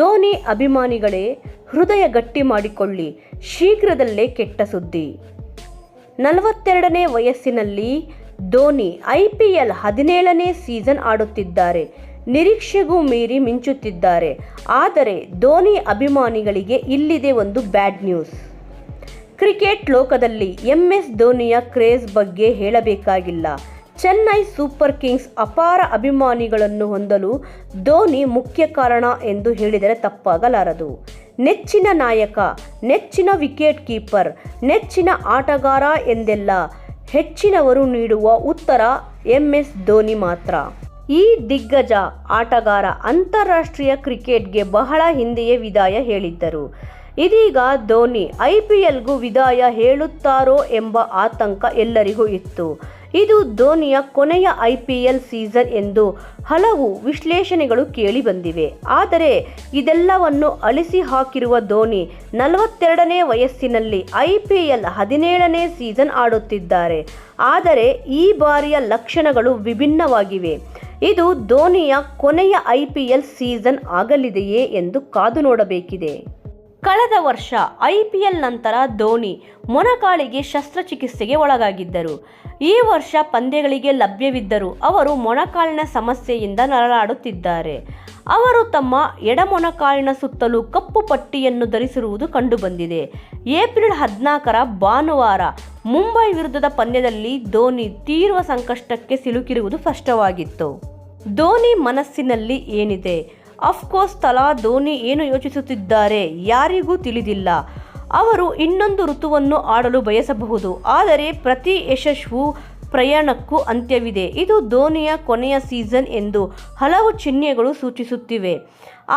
ಧೋನಿ ಅಭಿಮಾನಿಗಳೇ, ಹೃದಯ ಗಟ್ಟಿ ಮಾಡಿಕೊಳ್ಳಿ, ಶೀಘ್ರದಲ್ಲೇ ಕೆಟ್ಟ ಸುದ್ದಿ. ನಲವತ್ತೆರಡನೇ ವಯಸ್ಸಿನಲ್ಲಿ ಧೋನಿ ಐ ಪಿ ಎಲ್ ಹದಿನೇಳನೇ ಸೀಸನ್ ಆಡುತ್ತಿದ್ದಾರೆ. ನಿರೀಕ್ಷೆಗೂ ಮೀರಿ ಮಿಂಚುತ್ತಿದ್ದಾರೆ. ಆದರೆ ಧೋನಿ ಅಭಿಮಾನಿಗಳಿಗೆ ಇಲ್ಲಿದೆ ಒಂದು ಬ್ಯಾಡ್ ನ್ಯೂಸ್. ಕ್ರಿಕೆಟ್ ಲೋಕದಲ್ಲಿ ಎಂ ಎಸ್ ಧೋನಿಯ ಕ್ರೇಜ್ ಬಗ್ಗೆ ಹೇಳಬೇಕಾಗಿಲ್ಲ. ಚೆನ್ನೈ ಸೂಪರ್ ಕಿಂಗ್ಸ್ ಅಪಾರ ಅಭಿಮಾನಿಗಳನ್ನು ಹೊಂದಲು ಧೋನಿ ಮುಖ್ಯ ಕಾರಣ ಎಂದು ಹೇಳಿದರೆ ತಪ್ಪಾಗಲಾರದು. ನೆಚ್ಚಿನ ನಾಯಕ, ನೆಚ್ಚಿನ ವಿಕೆಟ್ ಕೀಪರ್, ನೆಚ್ಚಿನ ಆಟಗಾರ ಎಂದೆಲ್ಲ ಹೆಚ್ಚಿನವರು ನೀಡುವ ಉತ್ತರ ಎಂ ಎಸ್ ಧೋನಿ ಮಾತ್ರ. ಈ ದಿಗ್ಗಜ ಆಟಗಾರ ಅಂತಾರಾಷ್ಟ್ರೀಯ ಕ್ರಿಕೆಟ್ಗೆ ಬಹಳ ಹಿಂದೆಯೇ ವಿದಾಯ ಹೇಳಿದ್ದರು. ಇದೀಗ ಧೋನಿ ಐ ಪಿ ಎಲ್ಗೂ ವಿದಾಯ ಹೇಳುತ್ತಾರೋ ಎಂಬ ಆತಂಕ ಎಲ್ಲರಿಗೂ ಇತ್ತು. ಇದು ಧೋನಿಯ ಕೊನೆಯ ಐ ಪಿ ಎಲ್ ಸೀಸನ್ ಎಂದು ಹಲವು ವಿಶ್ಲೇಷಣೆಗಳು ಕೇಳಿಬಂದಿವೆ ಆದರೆ ಇದೆಲ್ಲವನ್ನು ಅಳಿಸಿ ಹಾಕಿರುವ ಧೋನಿ ನಲವತ್ತೆರಡನೇ ವಯಸ್ಸಿನಲ್ಲಿ ಐ ಪಿ ಎಲ್ ಹದಿನೇಳನೇ ಸೀಸನ್ ಆಡುತ್ತಿದ್ದಾರೆ. ಆದರೆ ಈ ಬಾರಿಯ ಲಕ್ಷಣಗಳು ವಿಭಿನ್ನವಾಗಿವೆ. ಇದು ಧೋನಿಯ ಕೊನೆಯ ಐ ಪಿ ಎಲ್ ಸೀಸನ್ ಆಗಲಿದೆಯೇ ಎಂದು ಕಾದು ನೋಡಬೇಕಿದೆ. ಕಳೆದ ವರ್ಷ ಐ ಪಿ ಎಲ್ ನಂತರ ಧೋನಿ ಮೊಣಕಾಲಿಗೆ ಶಸ್ತ್ರಚಿಕಿತ್ಸೆಗೆ ಒಳಗಾಗಿದ್ದರು. ಈ ವರ್ಷ ಪಂದ್ಯಗಳಿಗೆ ಲಭ್ಯವಿದ್ದರೂ ಅವರು ಮೊಣಕಾಲಿನ ಸಮಸ್ಯೆಯಿಂದ ನರಳಾಡುತ್ತಿದ್ದಾರೆ. ಅವರು ತಮ್ಮ ಎಡಮೊಣಕಾಲಿನ ಸುತ್ತಲೂ ಕಪ್ಪು ಪಟ್ಟಿಯನ್ನು ಧರಿಸಿರುವುದು ಕಂಡುಬಂದಿದೆ. ಏಪ್ರಿಲ್ ಹದಿನಾಲ್ಕರ ಭಾನುವಾರ ಮುಂಬೈ ವಿರುದ್ಧದ ಪಂದ್ಯದಲ್ಲಿ ಧೋನಿ ತೀವ್ರ ಸಂಕಷ್ಟಕ್ಕೆ ಸಿಲುಕಿರುವುದು ಸ್ಪಷ್ಟವಾಗಿತ್ತು. ಧೋನಿ ಮನಸ್ಸಿನಲ್ಲಿ ಏನಿದೆ? ಅಫ್ಕೋರ್ಸ್ ತಲಾ ಧೋನಿ ಏನು ಯೋಚಿಸುತ್ತಿದ್ದಾರೆ ಯಾರಿಗೂ ತಿಳಿದಿಲ್ಲ. ಅವರು ಇನ್ನೊಂದು ಋತುವನ್ನು ಆಡಲು ಬಯಸಬಹುದು. ಆದರೆ ಪ್ರತಿ ಯಶಸ್ವು ಪ್ರಯಾಣಕ್ಕೂ ಅಂತ್ಯವಿದೆ. ಇದು ಧೋನಿಯ ಕೊನೆಯ ಸೀಸನ್ ಎಂದು ಹಲವು ಚಿಹ್ನೆಗಳು ಸೂಚಿಸುತ್ತಿವೆ.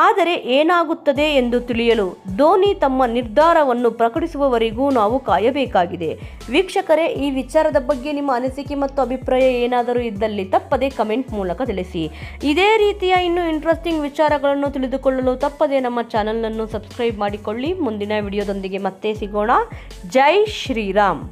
ಆದರೆ ಏನಾಗುತ್ತದೆ ಎಂದು ತಿಳಿಯಲು ಧೋನಿ ತಮ್ಮ ನಿರ್ಧಾರವನ್ನು ಪ್ರಕಟಿಸುವವರೆಗೂ ನಾವು ಕಾಯಬೇಕಾಗಿದೆ. ವೀಕ್ಷಕರೇ, ಈ ವಿಚಾರದ ಬಗ್ಗೆ ನಿಮ್ಮ ಅನಿಸಿಕೆ ಮತ್ತು ಅಭಿಪ್ರಾಯ ಏನಾದರೂ ಇದ್ದಲ್ಲಿ ತಪ್ಪದೆ ಕಮೆಂಟ್ ಮೂಲಕ ತಿಳಿಸಿ. ಇದೇ ರೀತಿಯ ಇನ್ನೂ ಇಂಟ್ರೆಸ್ಟಿಂಗ್ ವಿಚಾರಗಳನ್ನು ತಿಳಿದುಕೊಳ್ಳಲು ತಪ್ಪದೆ ನಮ್ಮ ಚಾನಲನ್ನು ಸಬ್ಸ್ಕ್ರೈಬ್ ಮಾಡಿಕೊಳ್ಳಿ. ಮುಂದಿನ ವಿಡಿಯೋದೊಂದಿಗೆ ಮತ್ತೆ ಸಿಗೋಣ. ಜೈ ಶ್ರೀರಾಮ್.